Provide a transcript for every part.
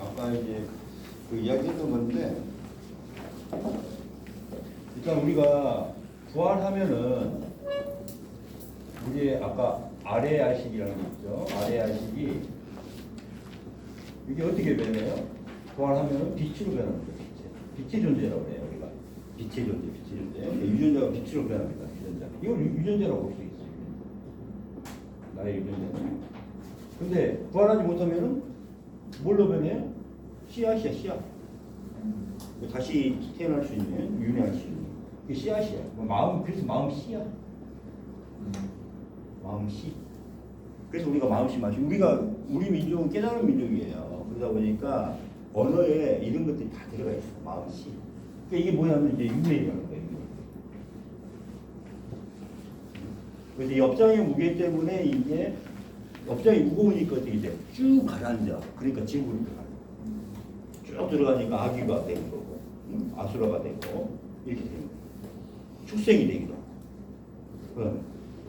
아까 이제 그 이야기했던 건데 일단 우리가 부활하면은 우리 아까 아래 야식이라는 게 있죠. 아래 야식이 이게 어떻게 변해요? 부활하면은 빛으로 변합니다. 빛 빛의 존재라고 그래요. 우리가 빛의 존재, 빛의 존재. 유전자가 빛으로 변합니다. 유전자. 이걸 유- 유전자라고 볼 수 있어요. 나의 유전자는. 근데 부활하지 못하면은 뭘로 변해요? 씨앗이야, 씨앗. 다시 태어날 수 있는 윤회할 수 있는 그 씨앗이야. 뭐 마음 그래서 마음 씨야. 마음 씨. 그래서 우리가 마음 씨 마시. 우리가 우리 민족은 깨달은 민족이에요. 그러다 보니까 언어에 이런 것들이 다 들어가 있어. 마음 씨. 그러니까 이게 뭐냐면 이제 윤회라는 거예요. 그래서 이 업장의 무게 때문에 이게 업장이 무거우니까 어떻게 돼? 쭉 가라앉아. 그러니까 지구로 들어가. 쭉 들어가니까 아기가 되는 거고, 응? 아수라가 되고 이렇게 되는 거예요. 출생이 되기도 하고,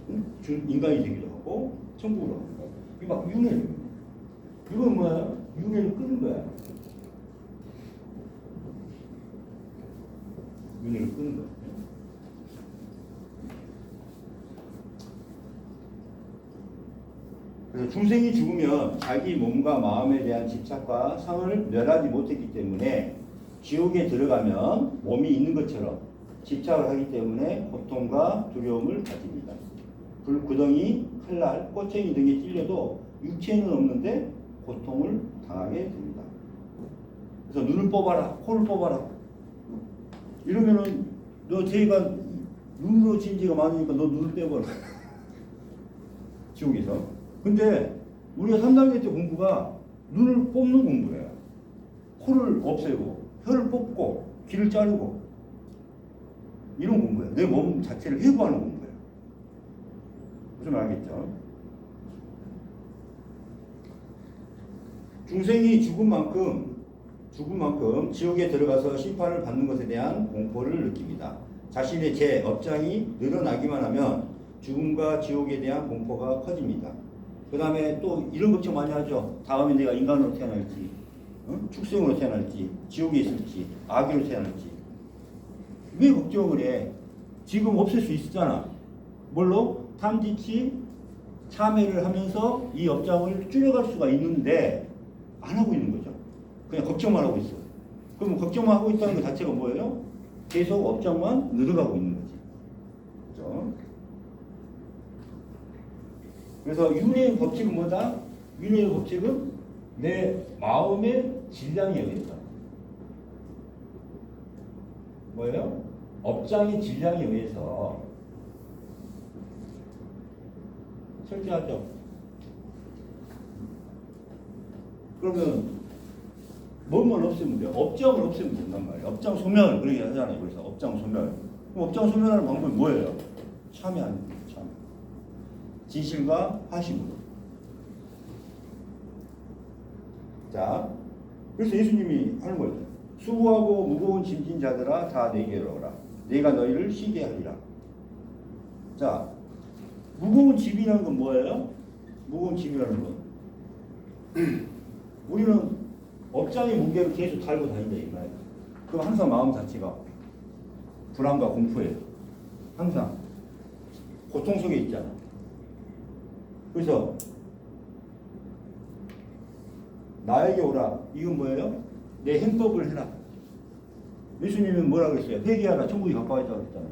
응? 준- 인간이 되기도 하고, 천국으로 가는 거야. 이게 막 윤회를. 이건 뭐야? 윤회를 끄는 거야. 윤회를 끄는 거야. 그래서 중생이 죽으면 자기 몸과 마음에 대한 집착과 상을 멸하지 못했기 때문에 지옥에 들어가면 몸이 있는 것처럼 집착을 하기 때문에 고통과 두려움을 가집니다. 불구덩이, 칼날, 꼬챙이 등에 찔려도 육체는 없는데 고통을 당하게 됩니다. 그래서 눈을 뽑아라, 코를 뽑아라. 이러면은 너 죄가 눈으로 진지가 많으니까 너 눈을 빼버려. 지옥에서. 근데 우리가 3단계 때 공부가 눈을 뽑는 공부예요. 코를 없애고 혀를 뽑고 귀를 자르고 이런 공부예요. 내 몸 자체를 회고하는 공부예요. 말 알겠죠? 중생이 죽은 만큼 죽은 만큼 지옥에 들어가서 심판을 받는 것에 대한 공포를 느낍니다. 자신의 제 업장이 늘어나기만 하면 죽음과 지옥에 대한 공포가 커집니다. 그 다음에 또 이런 걱정 많이 하죠. 다음에 내가 인간으로 태어날지, 응? 축생으로 태어날지, 지옥에 있을지, 아기로 태어날지. 왜 걱정을 해? 지금 없앨 수 있었잖아. 뭘로? 탐지치, 참회를 하면서 이 업장을 줄여갈 수가 있는데 안 하고 있는 거죠. 그냥 걱정만 하고 있어. 그럼 걱정만 하고 있다는 것 자체가 뭐예요? 계속 업장만 늘어가고 있는 거지. 그죠? 그래서 윤회의 법칙은 뭐다? 윤회의 법칙은 내 마음의 질량에 의해서. 뭐예요? 업장의 질량에 의해서 철저하죠. 그러면 뭐만 없애면 돼요? 업장을 없애면 된단 말이에요. 업장 소멸 그렇게 하잖아요. 그래서 업장 소멸. 그럼 업장 소멸하는 방법이 뭐예요? 참여하는. 진실과 화심으로. 자, 그래서 예수님이 하는 거죠. 수고하고 무거운 짐진 자들아 다 내게로 오라. 내가 너희를 쉬게 하리라. 자, 무거운 짐이라는 건 뭐예요? 무거운 짐이라는 건 우리는 업장의 무게를 계속 달고 다닌다 이 말이야. 그럼 항상 마음 자체가 불안과 공포에 항상 고통 속에 있잖아. 그래서 나에게 오라. 이건 뭐예요? 내 행법을 해라. 예수님은 뭐라 그랬어요? 회개하라. 천국이 가까워 있다고 그랬잖아요.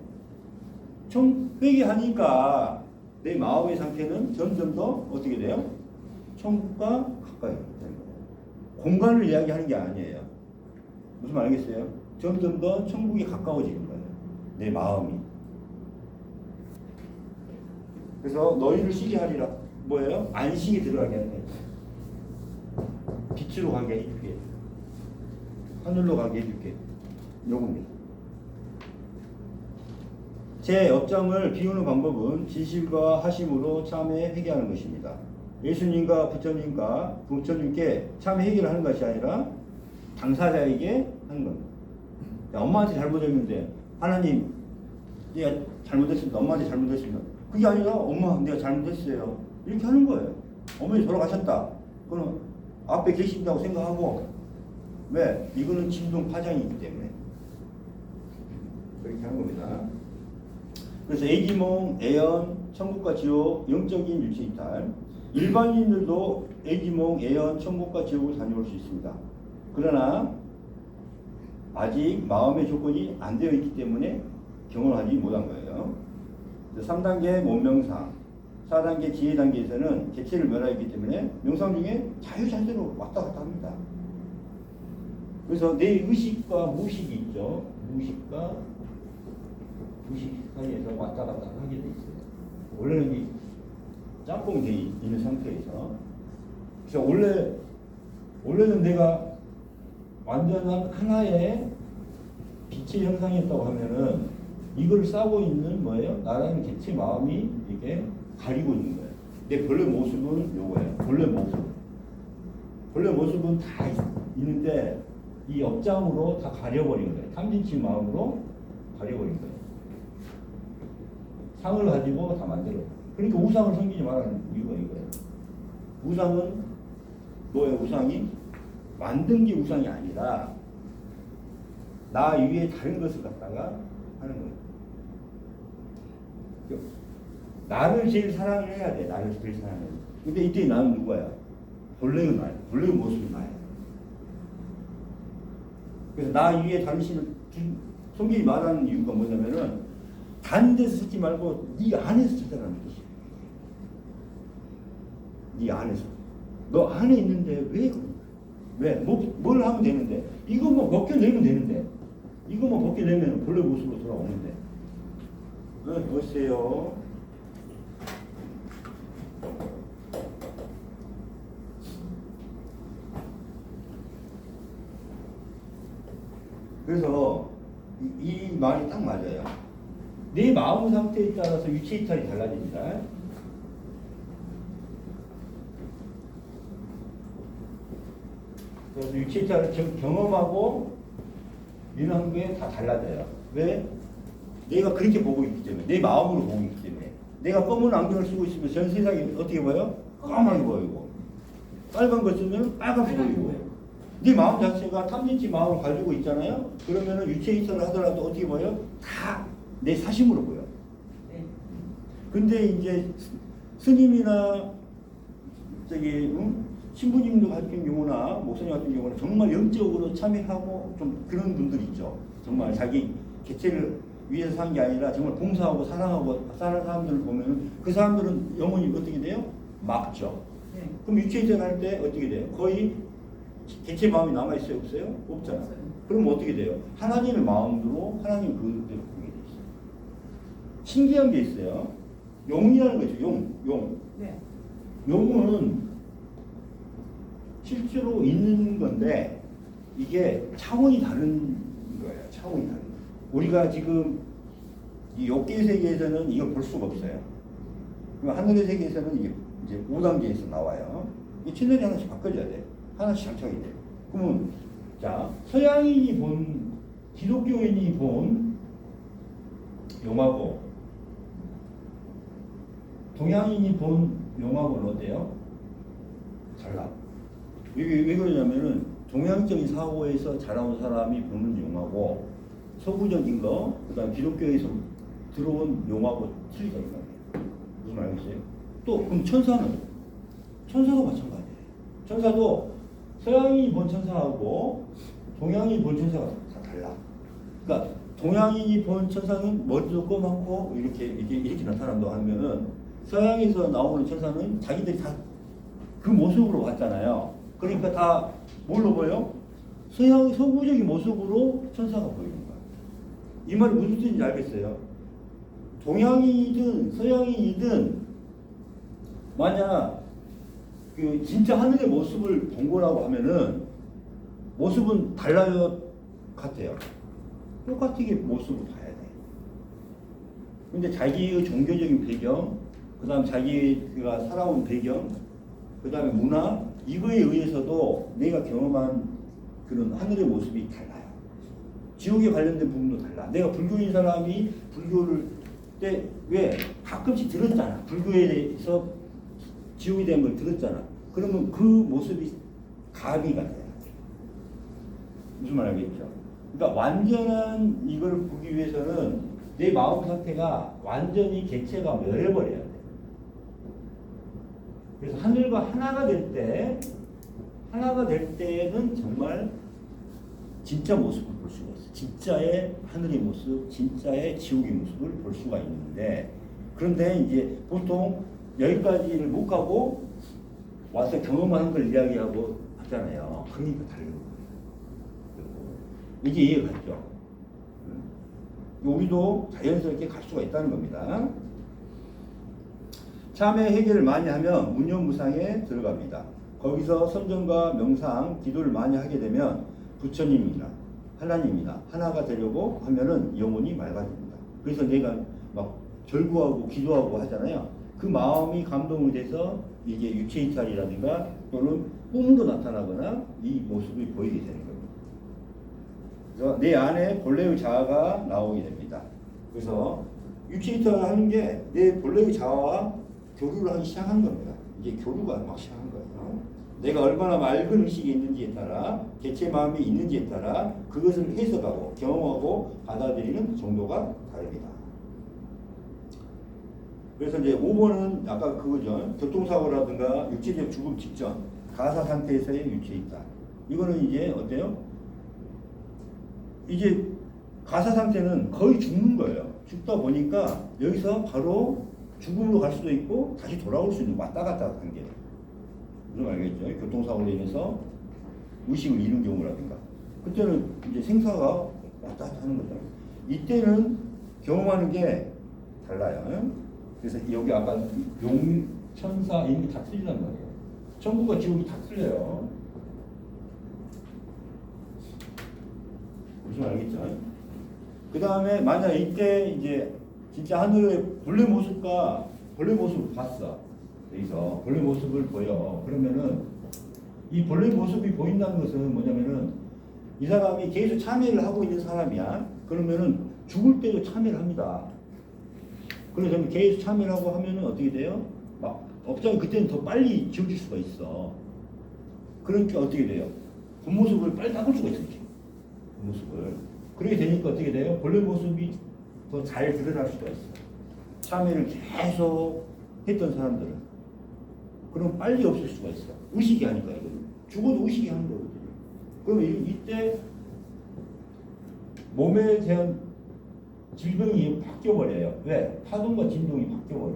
청, 회개하니까 내 마음의 상태는 점점 더 어떻게 돼요? 천국과 가까이 되는 거예요. 공간을 이야기하는 게 아니에요. 무슨 말 알겠어요? 점점 더 천국이 가까워지는 거예요. 내 마음이. 그래서 너희를 쉬게 하리라. 뭐예요? 안식이 들어가게 하는 거예요. 빛으로 가게 해줄게. 하늘로 가게 해줄게. 요겁니다. 제 업장을 비우는 방법은 진실과 하심으로 참회 회개하는 것입니다. 예수님과 부처님과 부처님께 참회 회개를 하는 것이 아니라 당사자에게 하는 겁니다. 야, 엄마한테 잘못했는데 하나님 내가 잘못했습니다. 엄마한테 잘못했습니다. 그게 아니라 엄마 내가 잘못했어요. 이렇게 하는 거예요. 어머니 돌아가셨다. 그럼 앞에 계신다고 생각하고 왜? 이거는 진동 파장이기 때문에 그렇게 하는 겁니다. 그래서 A지몽, A연, 천국과 지옥, 영적인 유체 이탈. 일반인들도 A지몽, A연, 천국과 지옥을 다녀올 수 있습니다. 그러나 아직 마음의 조건이 안 되어 있기 때문에 경험하지 못한 거예요. 3단계 몸명상, 4단계 지혜 단계에서는 개체를 멸하였기 때문에 명상 중에 자유자재로 왔다 갔다 합니다. 그래서 내 의식과 무의식이 있죠. 무의식과 무의식 사이에서 왔다 갔다 하게 돼 있어요. 원래는 이 짬뽕이 돼 있는 상태에서 그래서 원래 원래는 내가 완전한 하나의 빛의 형상이었다고 하면은 이걸 싸고 있는 뭐예요? 나라는 개체 마음이 이게 가리고 있는 거예요. 내 본래 모습은 요거예요. 본래 모습. 본래 모습은 다 있, 있는데 이 업장으로 다 가려버린 거예요. 탐진치 마음으로 가려버린 거예요. 상을 가지고 다 만들어. 그러니까 우상을 섬기지 말라는 이유가 이거예요. 우상은 뭐예요? 우상이 만든 게 우상이 아니라 나 위에 다른 것을 갖다가 하는 거예요. 나를 제일 사랑을 해야 돼. 나를 제일 사랑해. 근데 이때 나는 누구야? 본래의 나야. 본래의 모습이 나야. 그래서 나 위에 당신을 성경이 말하는 이유가 뭐냐면은 다른 데서 찾지 말고 네 안에서 찾아라는 뜻이야. 네 안에서. 너 안에 있는데 왜? 왜? 뭐, 뭘 하면 되는데? 이거 뭐 벗겨내면 되는데? 이거 뭐 벗겨내면 본래 모습으로 돌아오는데? 네, 보세요. 그래서 이, 이 말이 딱 맞아요. 내 마음 상태에 따라서 유체 이탈이 달라집니다. 그래서 유체 이탈을 경- 경험하고 이런 게 다 달라져요. 왜? 내가 그렇게 보고 있기 때문에 내 마음으로 보고 있기 때문에 내가 검은 안경을 쓰고 있으면 전 세상이 어떻게 보여? 까맣게 보이고 빨간 거 쓰면 빨갛게 보이고 네 마음 자체가 탐진치 마음을 가지고 있잖아요. 그러면은 유체 이탈을 하더라도 어떻게 보여? 다 내 사심으로 보여. 네. 근데 이제 스- 스님이나 저기 응? 신부님도 같은 경우나 목사님 같은 경우는 정말 영적으로 참여하고 좀 그런 분들 있죠. 정말 자기 개체를 위해서 산게 아니라 정말 봉사하고 사랑하고 사는 사람들을 보면 그 사람들은 영혼이 어떻게 돼요? 막죠. 네. 그럼 유체이전 할 때 어떻게 돼요? 거의 개체 마음이 남아 있어요, 없어요? 없잖아. 없어요. 그럼 어떻게 돼요? 하나님의 마음으로 하나님 그대로 보게 돼 있어요. 신기한 게 있어요. 용이라는 거죠. 용, 용. 네. 용은 실제로 있는 건데 이게 차원이 다른 거예요. 차원이 다른. 거. 우리가 지금 이 욕계 세계에서는 이걸 볼 수가 없어요. 하늘의 세계에서는 이게 이제 5단계에서 나와요. 이 채널이 하나씩 바꿔줘야 돼. 하나씩 장착이 돼. 그러면 자 서양인이 본 기독교인이 본 용하고 동양인이 본 용하고는 어때요? 달라. 이게 왜 그러냐면은 동양적인 사고에서 자라온 사람이 보는 용하고 서구적인 거, 그다음 기독교에서 들어온 용하고 틀리다 이 말이에요. 무슨 말이겠어요? 또 그럼 천사는 천사도 마찬가지예요. 천사도 서양인이 본 천사하고 동양인이 본 천사가 다 달라. 그러니까 동양인이 본 천사는 머리도 검하고 이렇게 이렇게 이렇게 나타난다고 하면은 서양에서 나오는 천사는 자기들이 다 그 모습으로 왔잖아요. 그러니까 다 뭘로 보여? 서양 서구적인 모습으로 천사가 보이는 거야. 이 말이 무슨 뜻인지 알겠어요? 동양인이든 서양인이든 만약 그 진짜 하늘의 모습을 본 거라고 하면은 모습은 달라요 같아요. 똑같게 모습을 봐야 돼. 근데 자기의 종교적인 배경, 그 다음 자기가 살아온 배경, 그 다음에 문화, 이거에 의해서도 내가 경험한 그런 하늘의 모습이 달라요. 지옥에 관련된 부분도 달라. 내가 불교인 사람이 불교를 때 왜 가끔씩 들었잖아. 불교에 대해서 대한 걸 들었잖아. 그러면 그 모습이 가비가 돼. 무슨 말 알겠죠? 그러니까 완전한 이걸 보기 위해서는 내 마음 상태가 완전히 개체가 멸해버려야 돼. 그래서 하늘과 하나가 될 때, 하나가 될 때는 정말 진짜 모습을 볼 수가 있어. 진짜의 하늘의 모습, 진짜의 지옥의 모습을 볼 수가 있는데, 그런데 이제 보통 여기까지를 못 가고 와서 경험하는 걸 이야기하고 하잖아요. 그러니까 다른 거예요. 이제 이해 갔죠? 응? 우리도 자연스럽게 갈 수가 있다는 겁니다. 참회 해결을 많이 하면 문념무상에 들어갑니다. 거기서 선정과 명상, 기도를 많이 하게 되면 부처님이나 하나님이나 하나가 되려고 하면은 영혼이 맑아집니다. 그래서 내가 막 절구하고 기도하고 하잖아요. 그 마음이 감동이 돼서 이게 유체 이탈이라든가 또는 꿈으로 나타나거나 이 모습이 보이게 되는 겁니다. 그래서 내 안에 본래의 자아가 나오게 됩니다. 그래서 유체 이탈을 하는 게 내 본래의 자아와 교류를 하기 시작한 겁니다. 이제 교류가 막 시작한 거예요. 내가 얼마나 맑은 의식이 있는지에 따라 개체 마음이 있는지에 따라 그것을 해석하고 경험하고 받아들이는 정도가 다릅니다. 그래서 이제 5번은 아까 그거죠. 교통사고라든가 육체적 죽음 직전 가사 상태에서의 유체 있다. 이거는 이제 어때요? 이제 가사 상태는 거의 죽는 거예요. 죽다 보니까 여기서 바로 죽음으로 갈 수도 있고 다시 돌아올 수 있는 왔다 갔다 하는 게 무슨 알겠죠? 교통사고로 인해서 의식을 잃은 경우라든가 그때는 이제 생사가 왔다 갔다 하는 거죠. 이때는 경험하는 게 달라요. 그래서 여기 아까 용, 천사, 인이 다 틀리단 말이에요. 천국과 지옥이 다 틀려요. 무슨 알겠죠? 그 다음에 만약 이때 이제 진짜 하늘의 본래 모습과 본래 모습을 봤어. 여기서 본래 모습을 보여. 그러면은 이 본래 모습이 보인다는 것은 뭐냐면은 이 사람이 계속 참여를 하고 있는 사람이야. 그러면은 죽을 때도 참여를 합니다. 그래서 계속 참여를 하고 하면은 어떻게 돼요? 막 업장이 그때는 더 빨리 지워질 수가 있어. 그러니까 어떻게 돼요? 본 모습을 빨리 닦을 수가 있어. 이렇게. 그 모습을. 그렇게 되니까 어떻게 돼요? 본래 모습이 더 잘 드러날 수가 있어. 참여를 계속 했던 사람들은. 그럼 빨리 없을 수가 있어. 의식이 하니까 이거는. 죽어도 의식이 하는 거거든요. 그럼 이- 이때 몸에 대한 질병이 바뀌어버려요. 왜? 파동과 진동이 바뀌어버려.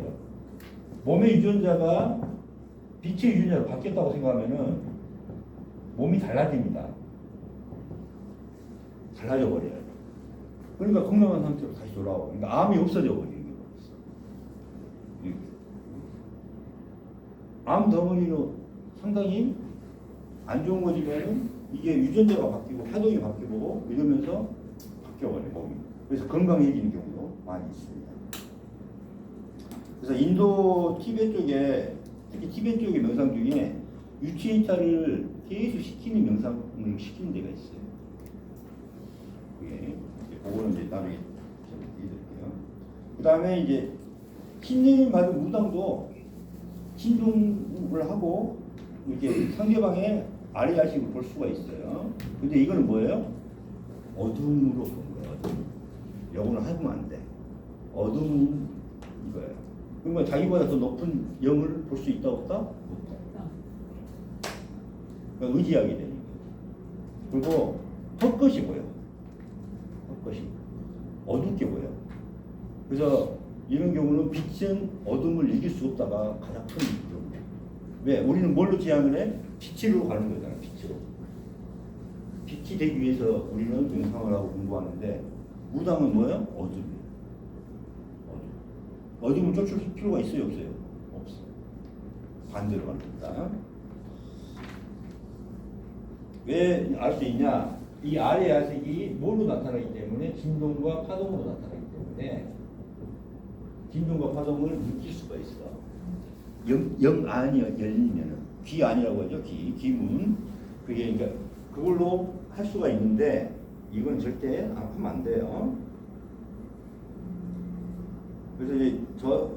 몸의 유전자가 빛의 유전자로 바뀌었다고 생각하면은 몸이 달라집니다. 달라져 버려요. 그러니까 건강한 상태로 다시 돌아오고, 그러니까 암이 없어져 버리는. 이렇게. 암 덩어리로 상당히 안 좋은 거지만은 이게 유전자가 바뀌고 파동이 바뀌고 이러면서 바뀌어버려 몸이. 그래서 건강해지는 경우도 많이 있습니다. 그래서 인도 티베트 쪽에 특히 티베트 쪽의 명상 중에 이탈을 계속 시키는 명상을 시키는 데가 있어요. 그게 그거는 이제 나중에 드릴게요. 그 다음에 이제 신님 받은 무당도 신종을 하고 이렇게 상대방의 아래 야식을 볼 수가 있어요. 근데 이거는 뭐예요? 어둠으로 본 거예요. 어둠. 영혼을 하면 안 돼. 어둠 이거예요. 그러면 자기보다 더 높은 영을 볼 수 있다 없다? 없다. 그러니까 의지하게 되는 거예요. 그리고 헛것이 보여. 헛것이. 어둡게 보여. 그래서 이런 경우는 빛은 어둠을 이길 수 없다가 가장 큰 경우예요. 왜? 우리는 뭘로 지향을 해? 빛으로 가는 거잖아, 빛으로. 빛이 되기 위해서 우리는 명상을 하고 공부하는데 무당은 뭐예요? 어둠이에요. 어둠. 어둠을 쫓을 필요가 있어요, 없어요? 없어. 반대로 겁니다. 왜 알 수 있냐? 이 아래 야색이 뭘로 나타나기 때문에 진동과 파동으로 나타나기 때문에 진동과 파동을 느낄 수가 있어. 영, 영 안이 열리면은 귀 안이라고 하죠. 귀, 귀문. 그게 그러니까 그걸로 할 수가 있는데 이건 절대 하면 안 돼요. 그래서 이제 저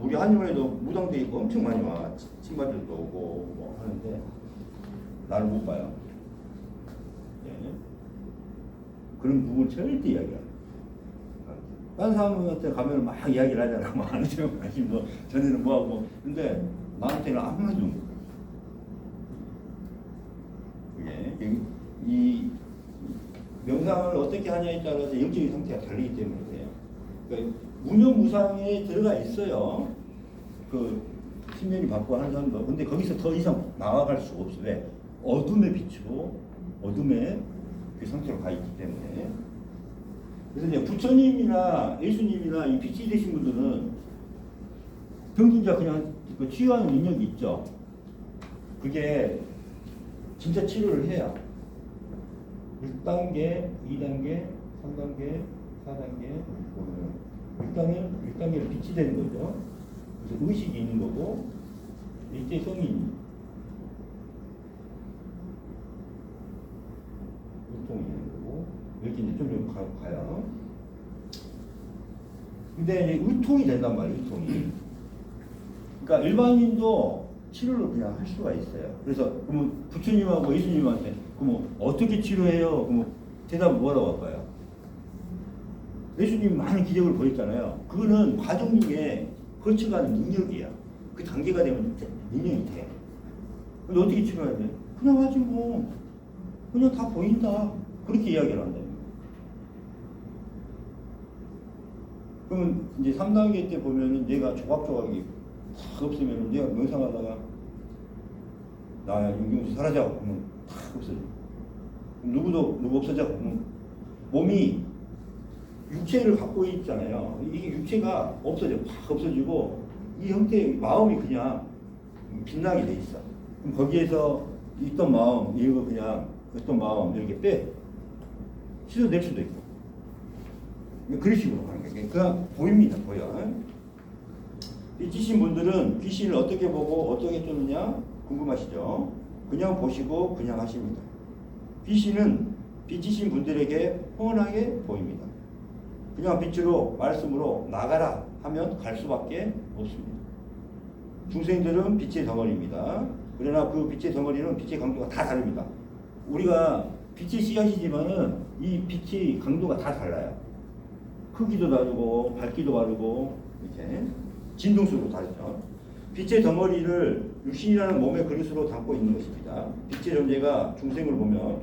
우리 한의원에도 무당들이 엄청 많이 와. 친구들도 오고 뭐 하는데 나를 못 봐요. 네. 그런 부분 절대 이야기 안 해. 다른 사람한테 가면 막 이야기를 하잖아. 뭐 아는 척 아니 뭐 전에는 뭐 하고 근데 나한테는 아무 말도 없는 거야. 그게 이- 이 명상을 어떻게 하냐에 따라서 영적인 상태가 다르기 때문에 그래요. 그러니까 무념무상에 들어가 있어요. 그 신념이 받고 하는 사람도 근데 거기서 더 이상 나아갈 수가 없어. 왜? 어둠의 빛으로 어둠의 그 상태로 가 있기 때문에. 그래서 이제 부처님이나 예수님이나 이 빛이 되신 분들은 병진자 그냥 그 치유하는 능력이 있죠. 그게 진짜 치료를 해요. 1단계, 2단계, 3단계, 4단계, 1단계, 1단계는 빛이 되는 거죠. 그래서 의식이 있는 거고, 이때 성이 유통이 있는 거고, 이렇게 이제 좀좀 가, 가요. 근데 이제 의통이 된단 말이에요, 의통이. 그러니까 일반인도 치료를 그냥 할 수가 있어요. 그래서 그러면 부처님하고 예수님한테 그러면 어떻게 치료해요? 그러면 대답 뭐라고 할까요? 예수님 많은 기적을 보였잖아요. 그거는 과정 중에 거쳐가는 능력이야. 그 단계가 되면 돼- 능력이 돼. 근데 어떻게 치료해야 돼? 그냥 하지 뭐. 그냥 다 보인다. 그렇게 이야기를 한다. 그러면 이제 3단계 때 보면은 내가 조각조각이 탁 없으면은 내가 명상하다가 나 윤경수 사라져 그러면 탁 없어져. 누구도 누구 없어져 몸이 육체를 갖고 있잖아요. 이게 육체가 없어져 팍 없어지고 이 형태의 마음이 그냥 빛나게 돼 있어. 그럼 거기에서 있던 마음 이거 그냥 어떤 마음 이렇게 빼 씻어낼 수도 있고 그런 식으로 하는 거예요. 그냥 보입니다, 보여. 빚지신 분들은 귀신을 어떻게 보고 어떻게 쫓느냐 궁금하시죠? 그냥 보시고 그냥 하십니다. 귀신은 빚지신 분들에게 훤하게 보입니다. 그냥 빛으로 말씀으로 나가라 하면 갈 수밖에 없습니다. 중생들은 빛의 덩어리입니다. 그러나 그 빛의 덩어리는 빛의 강도가 다 다릅니다. 우리가 빛의 씨앗이지만은 이 빛의 강도가 다 달라요. 크기도 다르고 밝기도 다르고 이렇게 진동수도 다르죠. 빛의 덩어리를 육신이라는 몸의 그릇으로 담고 있는 것입니다. 빛의 존재가 중생을 보면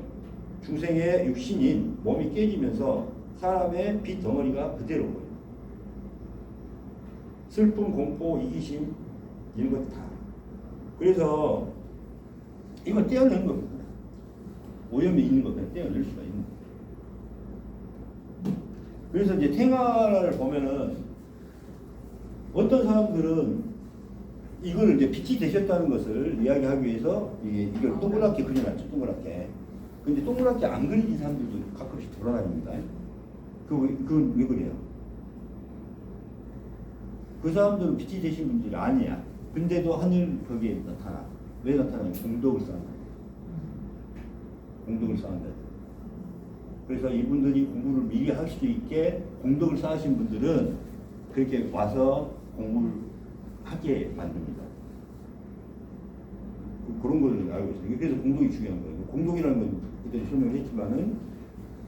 중생의 육신인 몸이 깨지면서 사람의 빛 덩어리가 그대로 보여요. 슬픔, 공포, 이기심 이런 것 다. 그래서 이건 떼어내는 겁니다. 오염이 있는 거 그냥 떼어낼 수가 있는. 그래서 이제 탱화를 보면은 어떤 사람들은 이거를 이제 빛이 되셨다는 것을 이야기하기 위해서 이게 이걸 동그랗게 그려놨죠, 동그랗게. 근데 동그랗게 안 그려진 사람들도 가끔씩 돌아다닙니다. 그, 왜- 그건 왜 그래요? 그 사람들은 빛이 되신 분들이 아니야. 근데도 하늘 거기에 나타나. 왜 나타나냐? 공덕을 쌓는다. 공덕을 쌓는다. 그래서 이분들이 공부를 미리 할 수 있게 공덕을 쌓으신 분들은 그렇게 와서 공부를 하게 만듭니다. 그- 그런 걸 알고 있어요. 그래서 공덕이 중요한 거예요. 공덕이라는 건 그때 설명을 했지만은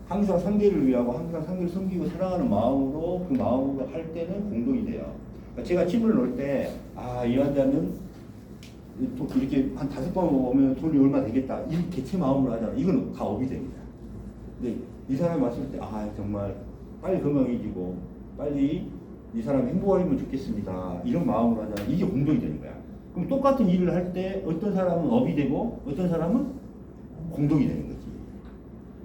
항상 상대를 위하고 항상 상대를 섬기고 사랑하는 마음으로 그 마음으로 할 때는 공덕이 돼요. 그러니까 제가 침을 넣을 때, 아, 이 환자는 또 이렇게 한 다섯 번 오면 돈이 얼마 되겠다. 이 개체 마음으로 하잖아. 이거는 다 업이 됩니다. 근데 이 사람이 왔을 때, 아, 정말 빨리 건강해지고, 빨리 이 사람이 행복하면 좋겠습니다. 이런 마음으로 하잖아. 이게 공덕이 되는 거야. 그럼 똑같은 일을 할 때 어떤 사람은 업이 되고, 어떤 사람은 공덕이 되는 거지.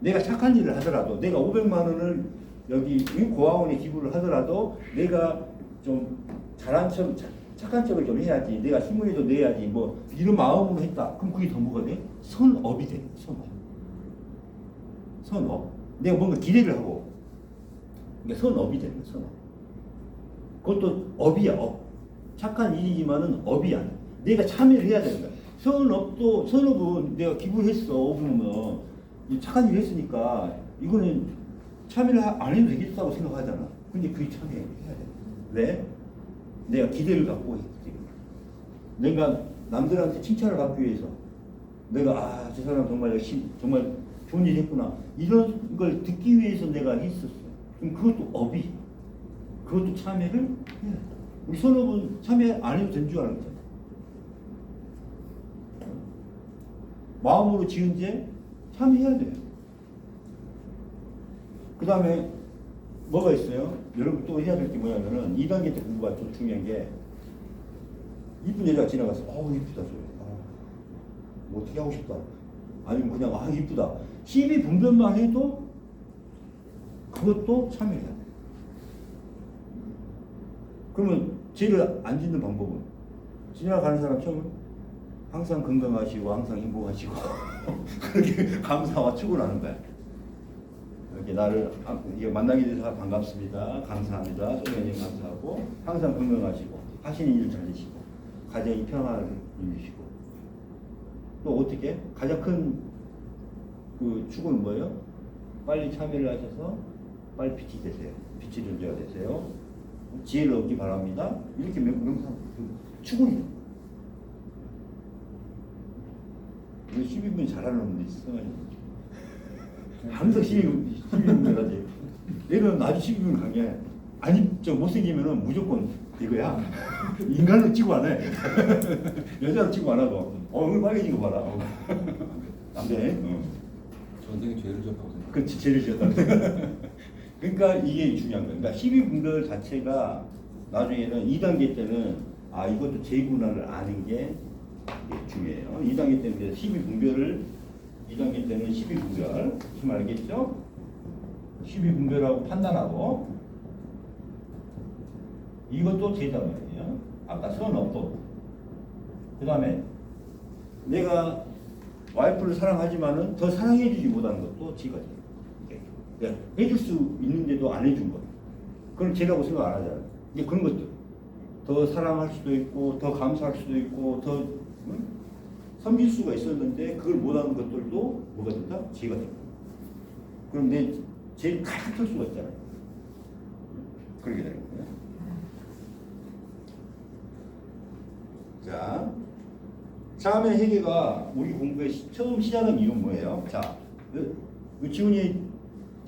내가 착한 일을 하더라도, 내가 500만 원을 여기 고아원에 기부를 하더라도, 내가 좀 잘한 척, 착- 착한 척을 좀 해야지. 내가 신문에도 내야지. 뭐, 이런 마음으로 했다. 그럼 그게 더 뭐가 돼? 선업이 돼. 선업. 선업. 내가 뭔가 기대를 하고, 이게 선업이 되는 거야, 선업. 그것도 업이야, 업. 착한 일이지만은 업이 아니야. 내가 참여를 해야 거야. 선업도, 선업은 내가 기부했어, 업으면. 이 착한 일 했으니까, 이거는 참여를 하- 안 해도 되겠다고 생각하잖아. 근데 그게 참여해야 돼. 왜? 내가 기대를 갖고 때문에. 내가 남들한테 칭찬을 받기 위해서 내가 아 저 사람 정말 열심히 정말 좋은 일 했구나 이런 걸 듣기 위해서 내가 했었어. 그럼 그것도 업이 그것도 참여를 돼. 우리 선업은 참여 안 해도 된줄 거잖아. 마음으로 지은 죄 참여해야 돼요. 그 다음에 뭐가 있어요? 여러분 또 해야 될 게 뭐냐면은 2단계 때 공부가 좀 중요한 게 이쁜 여자가 지나가서 어우 이쁘다 저래 아, 뭐 어떻게 하고 싶다 아니면 그냥 아 이쁘다 시비 분별만 해도 그것도 참여해야 돼 그러면 죄를 안 짓는 방법은 지나가는 사람 처음 항상 건강하시고 항상 행복하시고 그렇게 감사와 축원하는 거야 이렇게 나를 만나게 돼서 반갑습니다. 감사합니다. 소장님 감사하고 항상 건강하시고 하시는 일잘 되시고 가정이 평화를 이루시고 또 어떻게 가장 큰 그 축은 뭐예요? 빨리 참여를 하셔서 빨리 빛이 되세요. 빛이 존재가 되세요. 지혜를 얻기 바랍니다. 이렇게 명- 명상 그. 우리 12분 잘하는 놈들 있어가지고 항상 12분 12분 하지. 얘는 아주 12분 강해. 아니 저 못생기면은 무조건 이거야. 인간으로 치고 안 해. 여자로 치고 안 하고. 어 오늘 빨개진 거 봐라. 어. 안 돼. 어. 전생에 죄를 지었다고 생각. 그렇지 죄를 지었다. 그러니까 이게 중요한 거야. 그러니까 12분별 자체가 나중에는 2단계 때는 아 이것도 죄구나를 아는 게 중요해요. 2단계 때는 12 분별을 2단계 때는 12 분별 무슨 알겠죠? 12 분별하고 판단하고 이것도 죄다 말이에요. 아까 선업도 그 다음에 내가 와이프를 사랑하지만은 더 사랑해주지 못하는 것도. 그러니까 해줄 수 있는데도 안 해준 것. 그건 죄라고 생각 안 하잖아요. 이제 그런 것들. 더 사랑할 수도 있고, 더 감사할 수도 있고, 더 응? 섬길 수가 있었는데 그걸 못하는 것들도 뭐가 된다? 죄가 된다. 그럼 내 죄를 가득 털 수가 있잖아요. 그렇게 되는 거예요. 자, 참의 회개가 우리 공부에 시- 처음 시작한 이유는 뭐예요? 자, 지훈이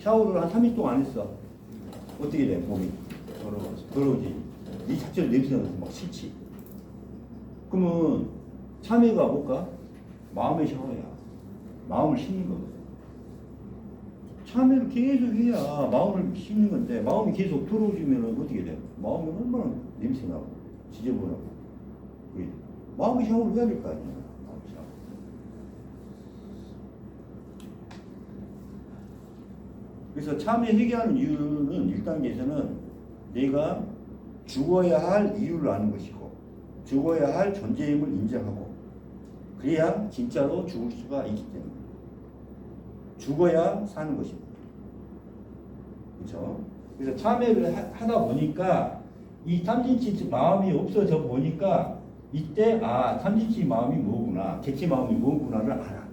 샤워를 한 3일 동안 안 했어. 어떻게 돼, 몸이? 더러워서. 더러우지. 네 자체로 냄새 나서 막 싫지. 그러면 참회가 뭘까? 마음의 샤워야. 마음을 씻는 거거든. 참회를 계속 해야 마음을 씻는 건데 마음이 계속 더러워지면 어떻게 돼? 마음은 얼마나 냄새 나고 지저분하고. 마음의 샤워를 해야 될 거 아니야. 마음 샤워. 그래서 참회 회개하는 이유는 1단계에서는 내가 죽어야 할 이유를 아는 것이고 죽어야 할 존재임을 인정하고 그래야 진짜로 죽을 수가 있기 때문에 죽어야 사는 것입니다. 그렇죠? 그래서 참회를 하- 하다 보니까 이 탐진치 마음이 없어져 보니까 이때 아 탐진치 마음이 뭐구나 개체 마음이 뭐구나를 알아.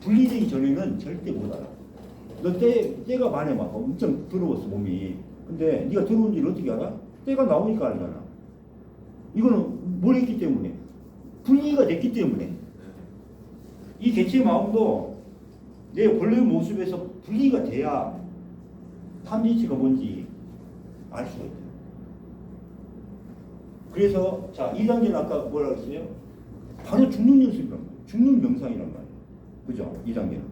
분리되기 전에는 절대 못 알아. 너 때, 때가 많이 막 엄청 더러웠어 몸이. 근데 네가 더러운 줄 어떻게 알아? 때가 나오니까 알잖아. 이거는 뭘 했기 때문에 분리가 됐기 때문에 이 개체 마음도 내 본래 모습에서 분리가 돼야 탐진치가 뭔지 알 수가 있다. 그래서 자 2단계는 아까 뭐라 그랬어요? 바로 죽는 연습이란 말이에요. 죽는 명상이란 말이에요. 그죠? 2단계는.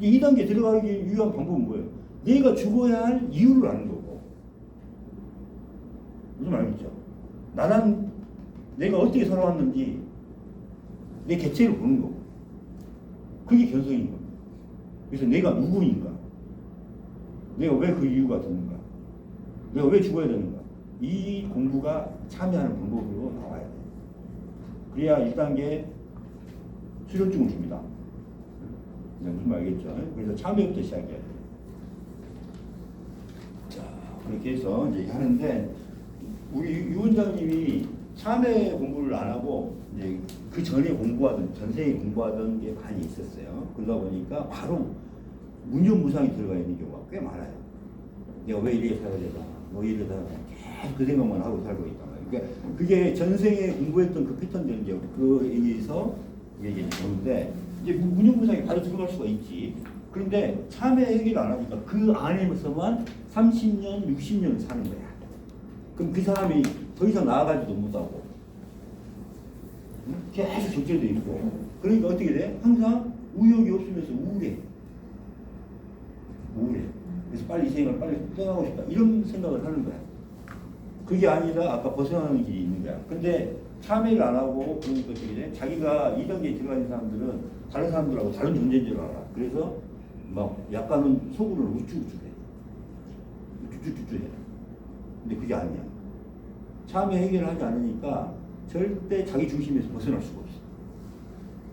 이 2단계 들어가기 유효한 방법은 뭐예요? 내가 죽어야 할 이유를 아는 거고. 무슨 말이죠? 나는 내가 어떻게 살아왔는지 내 개체를 보는 거고. 그게 견성인 겁니다. 그래서 내가 누구인가? 내가 왜 그 이유가 되는가? 내가 왜 죽어야 되는가? 이 공부가 참여하는 방법으로 나와야 돼. 그래야 1단계 수료증을 줍니다. 네, 무슨 말 알겠죠? 그래서 참여부터 시작해야 돼. 자, 그렇게 해서 이제 하는데, 우리 유 원장님이 참여 공부를 안 하고, 이제 그 전에 공부하던, 전생에 공부하던 게 많이 있었어요. 그러다 보니까 바로 문전무상이 들어가 있는 경우가 꽤 많아요. 내가 왜 이렇게 살아야 되나, 뭐 이러다 계속 그 생각만 하고 살고 있단 말이에요. 그러니까 그게 전생에 공부했던 그 패턴들이죠. 그에 의해서 이게 이제 오는데 이제 무- 무념무상이 바로 들어갈 수가 있지. 그런데 참여 해결 안 하니까 그 안에서만 30년, 60년을 사는 거야. 그럼 그 사람이 더 이상 나아가지도 못하고 응? 계속 적재돼 있고 그러니까 어떻게 돼? 항상 우욕이 없으면서 우울해. 우울해. 그래서 빨리 이 생을 빨리 떠나고 싶다. 이런 생각을 하는 거야. 그게 아니라 아까 벗어나는 길이 있는 거야. 근데 참여를 안 하고 그러니까 어떻게 돼? 자기가 이 단계에 들어가 있는 사람들은 다른 사람들하고 다른 존재인 줄 알아. 그래서 막 약간은 속으로 우쭈우쭈해. 우쭈쭈쭈해. 근데 그게 아니야. 참여 해결을 하지 않으니까 절대 자기 중심에서 벗어날 수가 없어.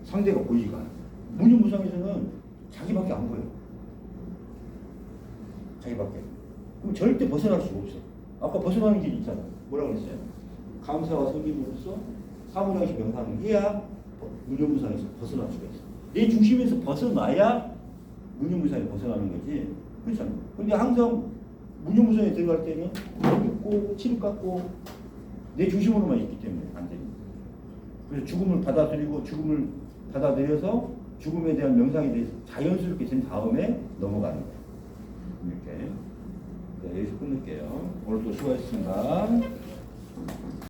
상대가 보이지가 않아. 무념무상에서는 자기밖에 안 보여. 자기밖에. 그럼 절대 벗어날 수가 없어. 아까 벗어나는 길이 있잖아. 뭐라고 그랬어요? 감사와 섬김으로써 사물함시 명상을 해야 무념무상에서 벗어날 수가 있어. 내 중심에서 벗어나야 무념무상에 벗어나는 거지. 그렇잖아. 근데 항상 무념무상에 들어갈 때는 고 치를 깎고 내 중심으로만 있기 때문에 안 됩니다. 그래서 죽음을 받아들이고 죽음을 받아들여서 죽음에 대한 명상에 대해서 자연스럽게 된 다음에 넘어가는 거예요. 이렇게. 네, 여기서 끊을게요. 오늘도 수고하셨습니다.